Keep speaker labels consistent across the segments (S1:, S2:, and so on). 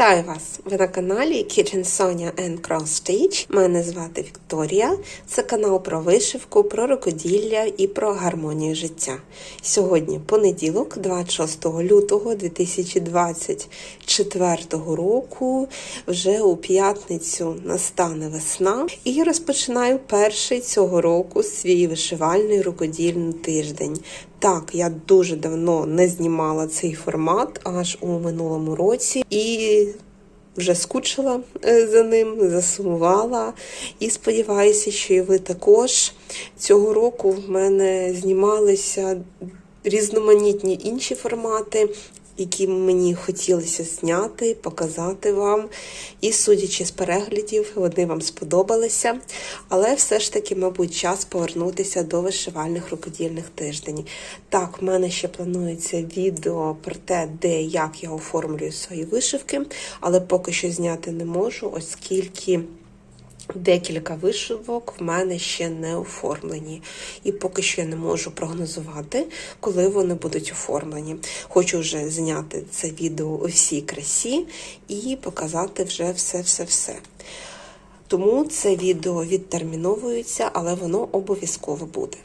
S1: Вітаю вас! Ви на каналі Kitchen Sonia and Cross Stitch. Мене звати Вікторія. Це канал про вишивку, про рукоділля і про гармонію життя. Сьогодні понеділок, 26 лютого 2024 року. Вже у п'ятницю настане весна, і розпочинаю перший цього року свій вишивальний рукодільний тиждень. Так, я дуже давно не знімала цей формат аж у минулому році і вже скучила е, за ним, засумувала. І сподіваюся, що і ви також цього року в мене знімалися різноманітні інші формати. Які мені хотілося зняти, показати вам. І, судячи з переглядів, вони вам сподобалися. Але все ж таки, мабуть, час повернутися до вишивальних рукодільних тиждень. Так, в мене ще планується відео про те, де як я оформлюю свої вишивки, але поки що зняти не можу, оскільки. Декілька вишивок в мене ще не оформлені, і поки що я не можу прогнозувати, коли вони будуть оформлені. Хочу вже зняти це відео у всій красі і показати вже все-все-все. Тому це відео відтерміновується, але воно обов'язково буде.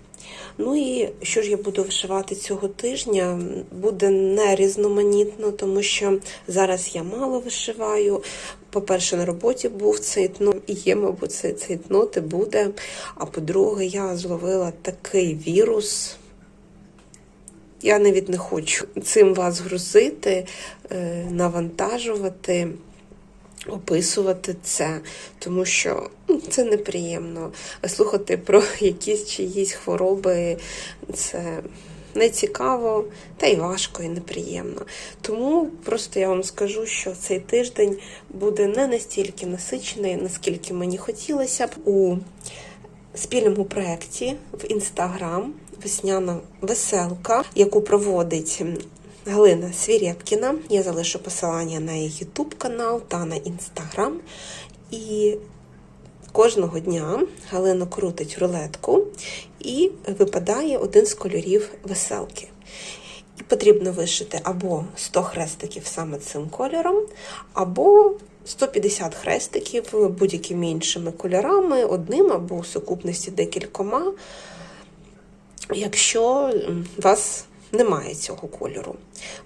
S1: Ну і що ж я буду вишивати цього тижня, буде не різноманітно, тому що зараз я мало вишиваю. По-перше, на роботі був цейтнот, і є, мабуть, цей цейтнот і буде. А по-друге, я зловила такий вірус. Я навіть не хочу цим вас грузити, е, навантажувати описувати це, тому що ну, це неприємно. Слухати про якісь чиїсь хвороби це не цікаво, та й важко, і неприємно. Тому просто я вам скажу, що цей тиждень буде не настільки насичений, наскільки мені хотілося б у спільному проєкті в інстаграм весняна веселка, яку проводить Галина Свірєпкіна. Я залишу посилання на її YouTube канал та на інстаграм. І кожного дня Галина крутить рулетку і випадає один з кольорів веселки. І потрібно вишити або 100 хрестиків саме цим кольором, або 150 хрестиків будь-якими іншими кольорами, одним або у сукупності декількома, якщо у вас немає цього кольору.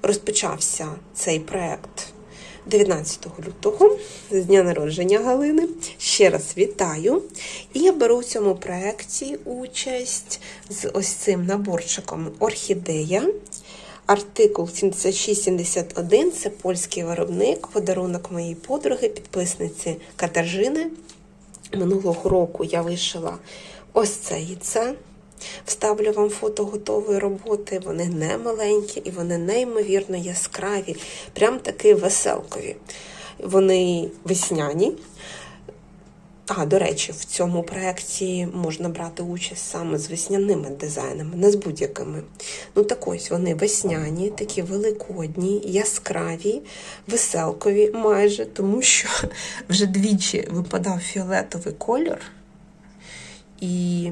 S1: Розпочався цей проект 19 лютого, з дня народження Галини. Ще раз вітаю. І я беру в цьому проєкті участь з ось цим наборчиком Орхідея. Артикул 7671 це польський виробник, подарунок моєї подруги, підписниці Катержини. Минулого року я вишила ось це яйце. Вставлю вам фото готової роботи. Вони не маленькі і вони неймовірно яскраві, прям таки веселкові. Вони весняні. А, до речі, в цьому проєкті можна брати участь саме з весняними дизайнами, не з будь-якими. Ну, так ось вони весняні, такі великодні, яскраві, веселкові майже, тому що вже двічі випадав фіолетовий кольор. І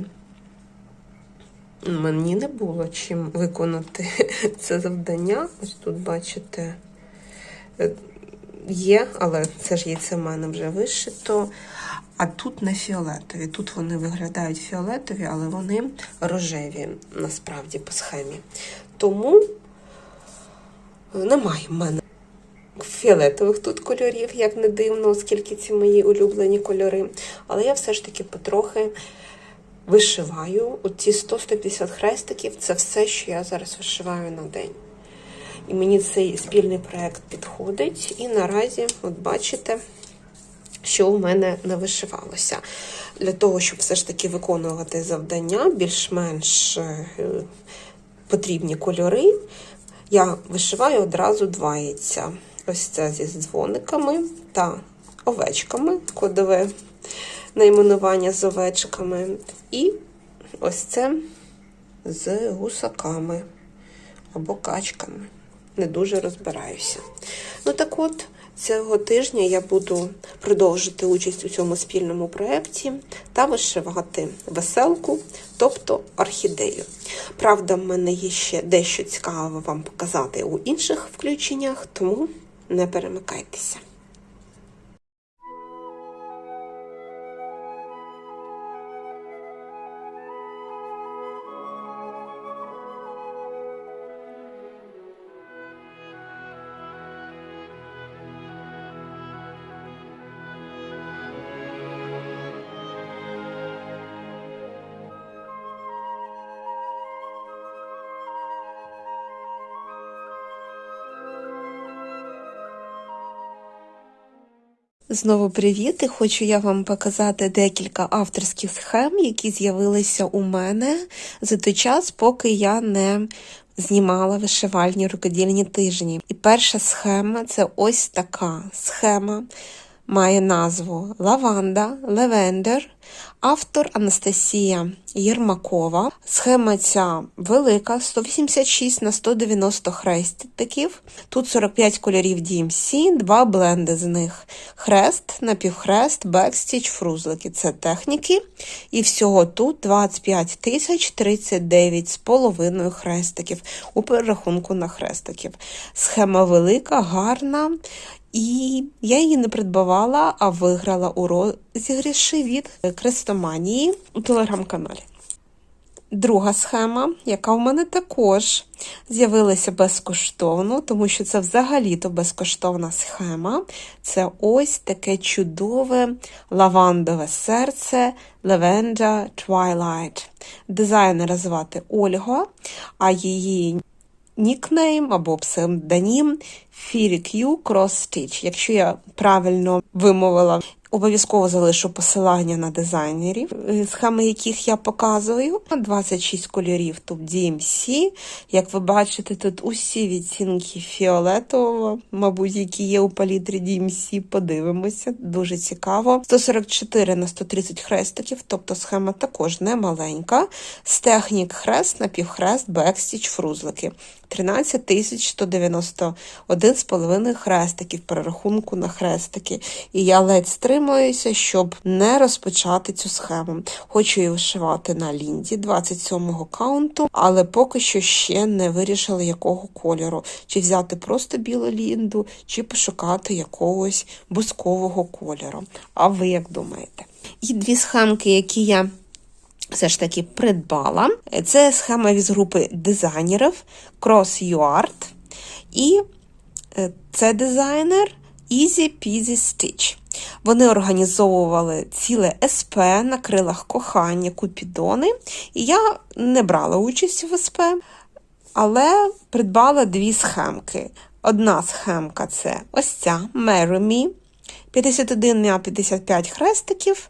S1: Мені не було чим виконати це завдання. Ось тут, бачите, є, але це ж яйце в мене вже вишито. А тут не фіолетові. Тут вони виглядають фіолетові, але вони рожеві, насправді, по схемі. Тому немає в мене фіолетових тут кольорів, як не дивно, оскільки ці мої улюблені кольори. Але я все ж таки потрохи вишиваю. Оці 100-150 хрестиків це все, що я зараз вишиваю на день. І мені цей спільний проєкт підходить. І наразі, от бачите, що у мене не вишивалося. Для того, щоб все ж таки виконувати завдання, більш-менш е, потрібні кольори, я вишиваю одразу два яйця. Ось це зі дзвониками та овечками, кодове найменування з овечками. І ось це з гусаками або качками. Не дуже розбираюся. Ну так от, цього тижня я буду продовжити участь у цьому спільному проєкті та вишивати веселку, тобто орхідею. Правда, в мене є ще дещо цікаве вам показати у інших включеннях, тому не перемикайтеся. Знову привіт! І хочу я вам показати декілька авторських схем, які з'явилися у мене за той час, поки я не знімала вишивальні рукодільні тижні. І перша схема це ось така схема. Має назву Лаванда, Левендер, автор Анастасія Єрмакова. Схема ця велика, 186 на 190 хрестиків. Тут 45 кольорів DMC, два бленди з них. Хрест, напівхрест, бекстіч, фрузлики. Це техніки. І всього тут 25 тисяч 39 з половиною хрестиків у перерахунку на хрестиків. Схема велика, гарна. І я її не придбавала, а виграла у розіграші від Крестоманії у телеграм-каналі. Друга схема, яка в мене також з'явилася безкоштовно, тому що це взагалі-то безкоштовна схема. Це ось таке чудове лавандове серце Lavender Twilight. Дизайнера звати Ольга, а її нікнейм або псевдонім FiriQ Cross Stitch. Якщо я правильно вимовила, обов'язково залишу посилання на дизайнерів, е, схеми яких я показую. 26 кольорів тут DMC. Як ви бачите, тут усі відцінки фіолетового, мабуть, які є у палітрі DMC. Подивимося, дуже цікаво. 144 на 130 хрестиків, тобто схема також не маленька. З технік хрест, напівхрест, бекстіч, фрузлики. 13 тисяч 191 хрестиків перерахунку на хрестики. І я ледь стримуюся, щоб не розпочати цю схему. Хочу її вишивати на лінді 27-го каунту, але поки що ще не вирішила, якого кольору. Чи взяти просто білу лінду, чи пошукати якогось бускового кольору. А ви як думаєте? І дві схемки, які я все ж таки придбала. Це схема від групи дизайнерів Cross UArt. І е, це дизайнер Easy Peasy Stitch. Вони організовували ціле СП на крилах кохання, купідони. І я не брала участь в СП, але придбала дві схемки. Одна схемка це ось ця Marry Me, 51 на 55 хрестиків.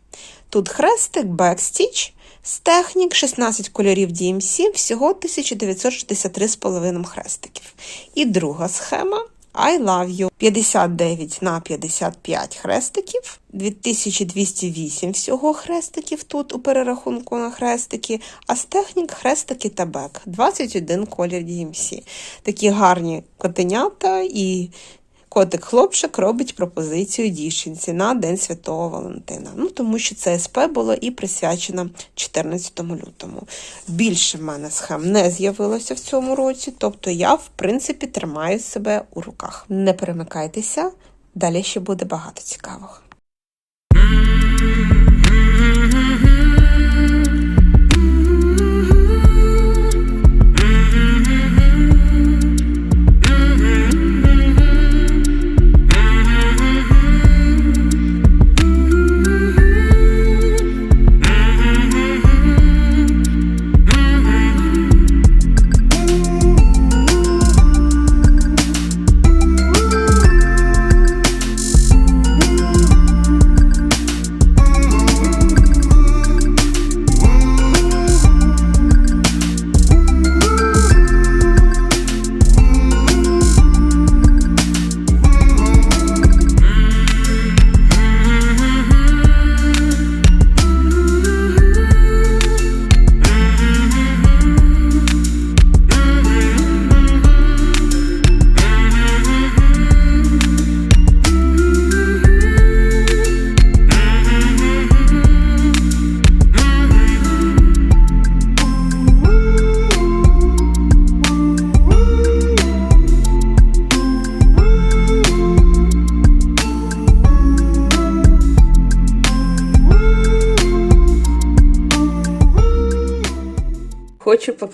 S1: Тут хрестик, бекстіч, з технік 16 кольорів DMC, всього 1963,5 хрестиків. І друга схема I Love You. 59 на 55 хрестиків, 2208 всього хрестиків тут у перерахунку на хрестики, а з технік хрестики та бек. 21 колір DMC. Такі гарні котенята і Котик-хлопчик робить пропозицію дівчинці на День Святого Валентина. Ну, тому що це СП було і присвячено 14 лютому. Більше в мене схем не з'явилося в цьому році, тобто я, в принципі, тримаю себе у руках. Не перемикайтеся, далі ще буде багато цікавого.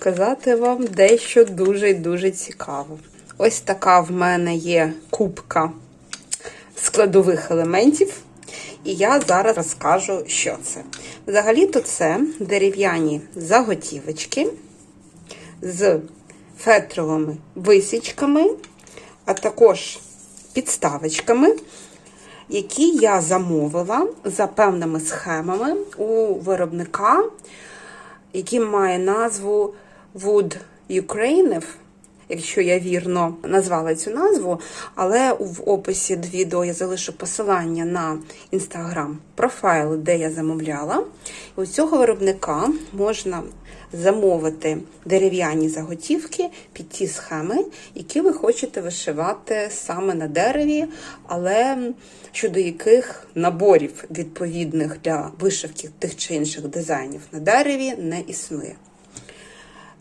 S1: Хочу показати вам дещо дуже-дуже цікаво. Ось така в мене є кубка складових елементів, і я зараз розкажу, що це. Взагалі-то це дерев'яні заготівочки з фетровими висічками, а також підставочками. які я замовила за певними схемами у виробника, який має назву Wood Ukraine, якщо я вірно назвала цю назву, але в описі до відео я залишу посилання на інстаграм профайл, де я замовляла. У цього виробника можна замовити дерев'яні заготівки під ті схеми, які ви хочете вишивати саме на дереві, але щодо яких наборів відповідних для вишивки тих чи інших дизайнів на дереві не існує.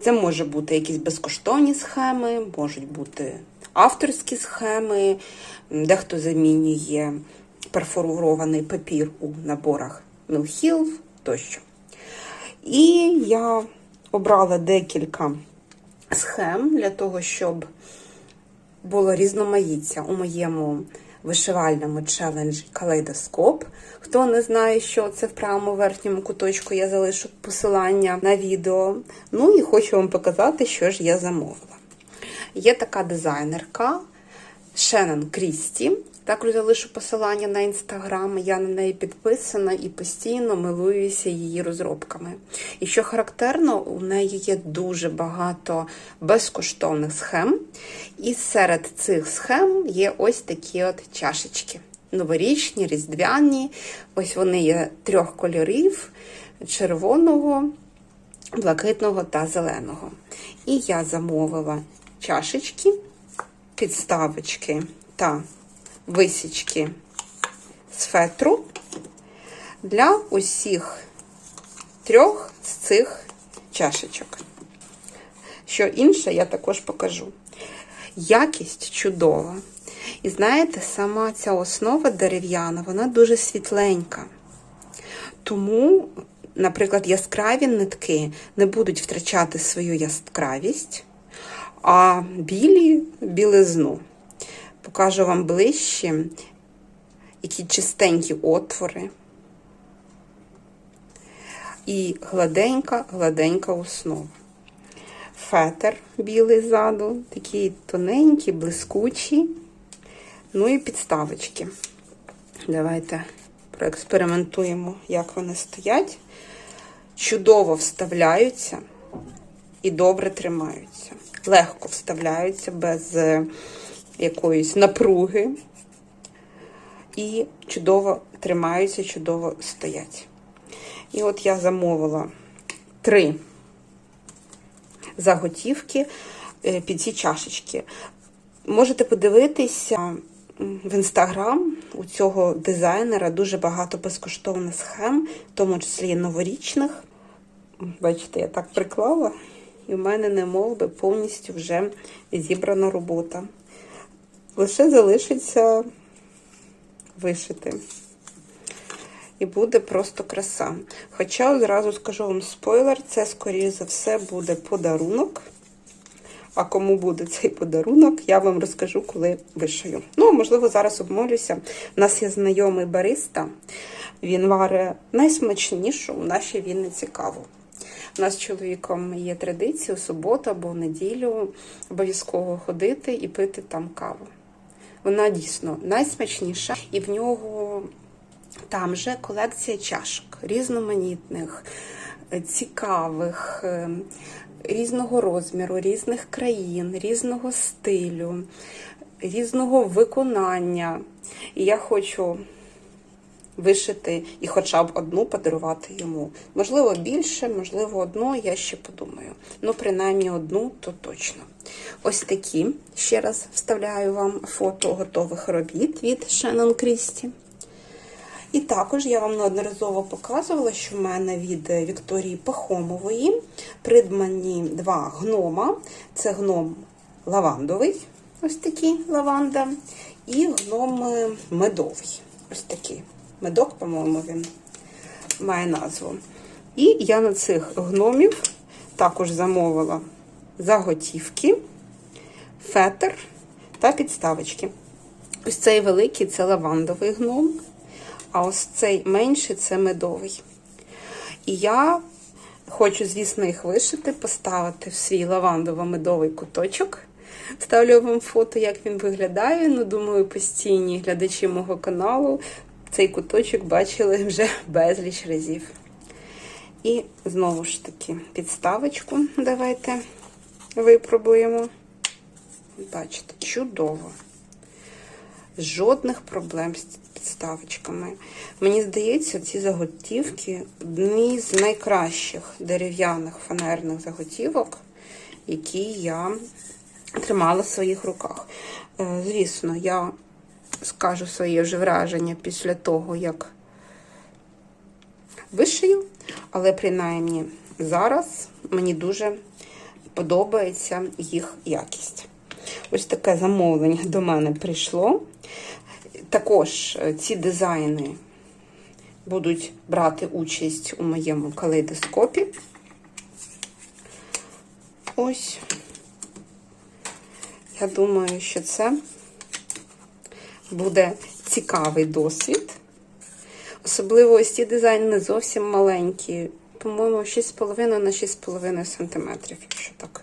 S1: Це може бути якісь безкоштовні схеми, можуть бути авторські схеми, дехто замінює перфорований папір у наборах Мілхіл тощо. І я обрала декілька схем для того, щоб було різноманіття у моєму вишивальному челенджі Калейдоскоп. Хто не знає, що це в правому верхньому куточку, я залишу посилання на відео. Ну і хочу вам показати, що ж я замовила. Є така дизайнерка Шеннон Крісті. Також залишу посилання на інстаграм. Я на неї підписана і постійно милуюся її розробками. І що характерно, у неї є дуже багато безкоштовних схем. І серед цих схем є ось такі от чашечки. Новорічні, різдвяні. Ось вони є трьох кольорів: червоного, блакитного та зеленого. І я замовила чашечки, підставочки та висічки з фетру для усіх трьох з цих чашечок. Що інше, я також покажу. Якість чудова. І знаєте, сама ця основа дерев'яна, вона дуже світленька. Тому, наприклад, яскраві нитки не будуть втрачати свою яскравість, а білі білизну. Покажу вам ближче, які чистенькі отвори. І гладенька, гладенька основа. Фетер білий ззаду, такі тоненькі, блискучі. Ну і підставочки. Давайте проекспериментуємо, як вони стоять. Чудово вставляються і добре тримаються. Легко вставляються без якоїсь напруги. І чудово тримаються, чудово стоять. І от я замовила три заготівки під ці чашечки. Можете подивитися в інстаграм у цього дизайнера дуже багато безкоштовних схем, в тому числі новорічних. Бачите, я так приклала, і в мене не мов би повністю вже зібрана робота. Лише залишиться вишити. І буде просто краса. Хоча одразу скажу вам спойлер, це, скоріше за все, буде подарунок. А кому буде цей подарунок, я вам розкажу, коли вишию. Ну, можливо, зараз обмолюся. У нас є знайомий бариста, він варить найсмачнішу у нашій Вінниці каву. У нас з чоловіком є традиція у суботу або в неділю обов'язково ходити і пити там каву. Вона дійсно найсмачніша, і в нього там же колекція чашок різноманітних, цікавих, різного розміру, різних країн, різного стилю, різного виконання. І я хочу вишити і хоча б одну подарувати йому. Можливо, більше, можливо, одну, я ще подумаю. Ну, принаймні одну, то точно. Ось такі. Ще раз вставляю вам фото готових робіт від Шеннон Крісті. І також я вам неодноразово показувала, що в мене від Вікторії Пахомової придбані два гнома. Це гном лавандовий, ось такий лаванда, і гном медовий. Ось такий. Медок, по-моєму, він має назву. І я на цих гномів також замовила заготівки, фетр та підставочки. Ось цей великий це лавандовий гном, а ось цей менший це медовий. І я хочу, звісно, їх вишити, поставити в свій лавандово-медовий куточок Вставлю вам фото, як він виглядає. Ну, думаю, постійні глядачі мого каналу цей куточок бачили вже безліч разів. І знову ж таки підставочку давайте випробуємо. Бачите, чудово. Жодних проблем з підставочками. Мені здається, ці заготівки одні з найкращих дерев'яних фанерних заготівок, які я тримала в своїх руках. Е, Звісно, я скажу своє вже враження після того, як вишию, але принаймні зараз мені дуже подобається їх якість. Ось таке замовлення до мене прийшло. Також е, ці дизайни будуть брати участь у моєму калейдоскопі. Ось. Я думаю, що це буде цікавий досвід. Особливо ось ці дизайни зовсім маленькі. По-моєму, 6,5 на 6,5 см, якщо так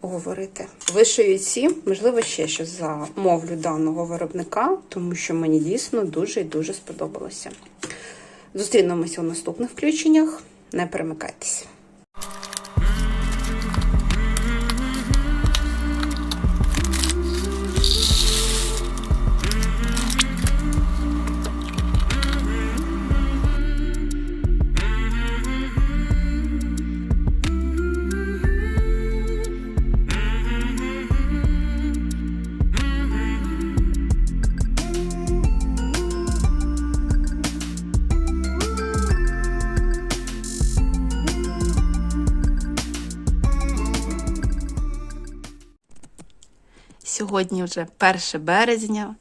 S1: говорити. Вишию ці, можливо, ще щось замовлю даного виробника, тому що мені дійсно дуже і дуже сподобалося. Зустрінемося у наступних включеннях. Не перемикайтеся. Сьогодні вже 1 березня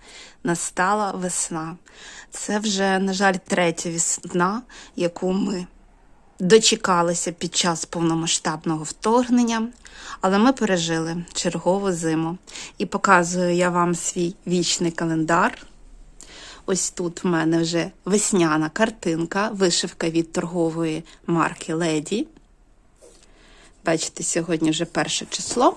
S1: настала весна. Це вже, на жаль, третя весна, яку ми дочекалися під час повномасштабного вторгнення, але ми пережили чергову зиму. І показую я вам свій вічний календар. Ось тут в мене вже весняна картинка, вишивка від торгової марки Леді. Бачите, сьогодні вже перше число.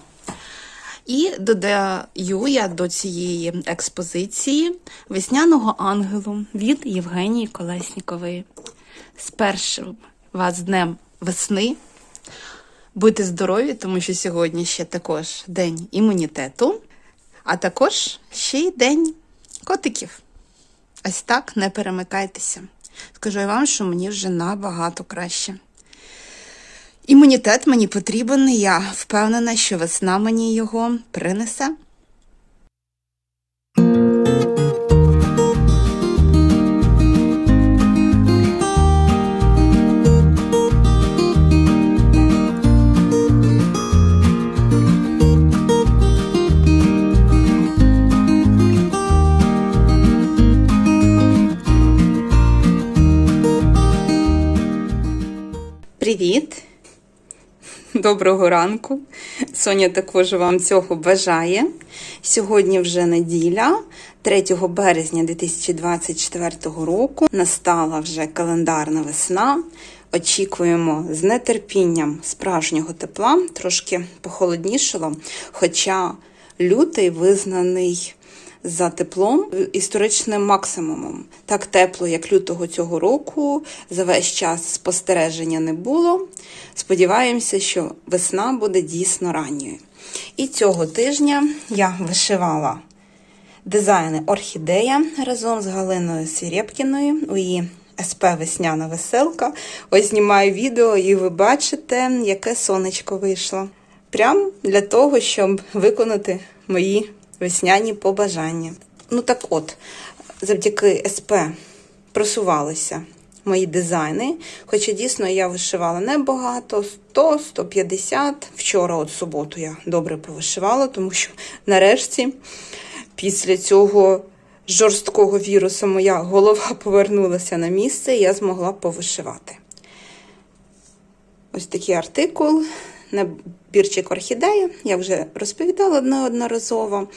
S1: І додаю я до цієї експозиції весняного ангелу від Євгенії Колеснікової. З першим вас днем весни. Будьте здорові, тому що сьогодні ще також день імунітету, а також ще й день котиків. Ось так не перемикайтеся. Скажу я вам, що мені вже набагато краще. Імунітет мені потрібен, я впевнена, що весна мені його принесе. Привіт! Доброго ранку. Соня також вам цього бажає. Сьогодні вже неділя, 3 березня 2024 року. Настала вже календарна весна. Очікуємо з нетерпінням справжнього тепла, трошки похолоднішало. Хоча лютий визнаний за теплом історичним максимумом. Так тепло, як лютого цього року, за весь час спостереження не було. Сподіваємося, що весна буде дійсно ранньою. І цього тижня я вишивала дизайни орхідея разом з Галиною Сірєпкіною у її СП Весняна веселка. Ось знімаю відео, і ви бачите, яке сонечко вийшло. Прям для того, щоб виконати мої весняні побажання. Ну так от, завдяки СП просувалися мої дизайни. Хоча дійсно я вишивала небагато, 100-150. Вчора, от суботу, я добре повишивала, тому що нарешті, після цього жорсткого вірусу, моя голова повернулася на місце, і я змогла повишивати. Ось такий артикул. Набірчик орхідеї, я вже розповідала неодноразово.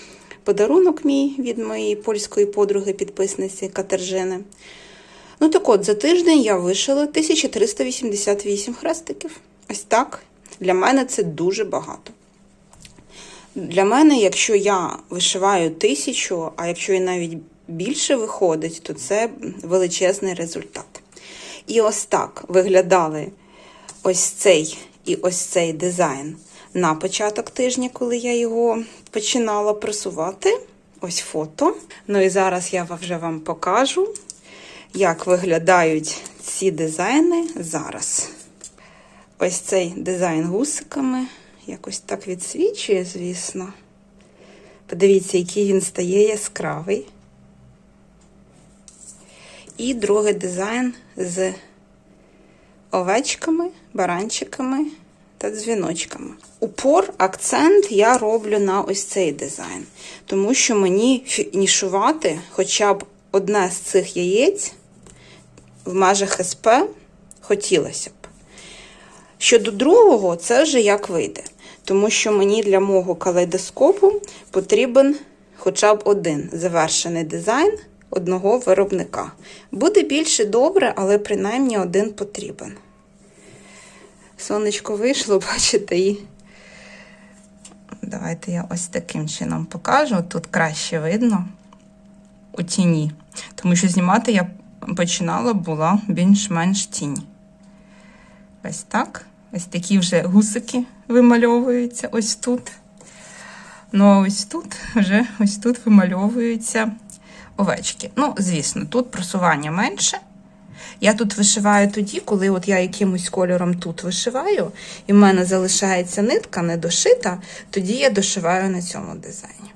S1: Подарунок мій від моєї польської подруги підписниці Катержини. Ну так от, за тиждень я вишила 1388 хрестиків. Ось так. Для мене це дуже багато. Для мене, якщо я вишиваю тисячу, а якщо і навіть більше виходить, то це величезний результат. І ось так виглядали ось цей і ось цей дизайн на початок тижня, коли я його починала просувати. Ось фото. Ну і зараз я вже вам покажу, як виглядають ці дизайни зараз. Ось цей дизайн гусиками якось так відсвічує, звісно. Подивіться, який він стає яскравий. І другий дизайн з овечками, баранчиками та дзвіночками. Упор, акцент я роблю на ось цей дизайн, тому що мені фінішувати хоча б одне з цих яєць в межах СП хотілося б. Щодо другого, це вже як вийде. Тому що мені для мого калейдоскопу потрібен хоча б один завершений дизайн одного виробника. Буде більше добре, але принаймні один потрібен. Сонечко вийшло, бачите, і давайте я ось таким чином покажу. Тут краще видно у тіні. Тому що знімати я починала була більш-менш тінь. Ось так. Ось такі вже гусики вимальовуються ось тут. Ну, а ось тут вже ось тут вимальовуються овечки. Ну, звісно, тут просування менше. Я тут вишиваю тоді, коли от я якимось кольором тут вишиваю, і в мене залишається нитка не дошита, тоді я дошиваю на цьому дизайні.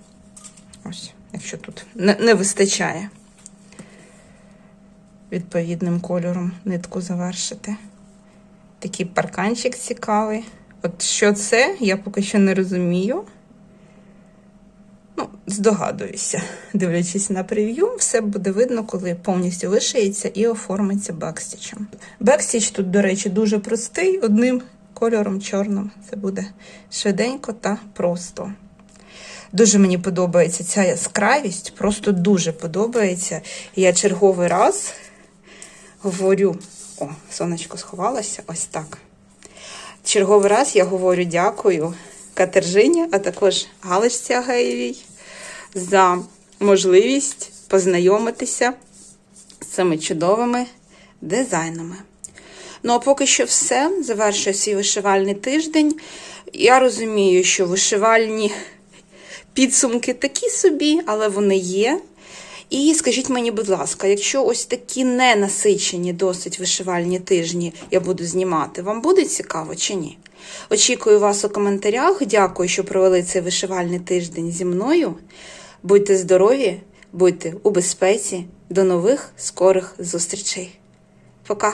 S1: Ось, якщо тут не, не вистачає відповідним кольором нитку завершити. Такий парканчик цікавий. От що це, я поки що не розумію. Ну, здогадуюся, дивлячись на прев'ю, все буде видно, коли повністю вишиється і оформиться бекстічем. Бекстіч тут, до речі, дуже простий, одним кольором чорним. Це буде швиденько та просто. Дуже мені подобається ця яскравість, просто дуже подобається. Я черговий раз говорю: о, сонечко сховалося, ось так. Черговий раз я говорю дякую Катержині, а також Галочці Агаєвій за можливість познайомитися з цими чудовими дизайнами. Ну, а поки що все. Завершую свій вишивальний тиждень. Я розумію, що вишивальні підсумки такі собі, але вони є. І скажіть мені, будь ласка, якщо ось такі ненасичені досить вишивальні тижні я буду знімати, вам буде цікаво чи ні? Очікую вас у коментарях. Дякую, що провели цей вишивальний тиждень зі мною. Будьте здорові, будьте у безпеці. До нових скорих зустрічей. Пока!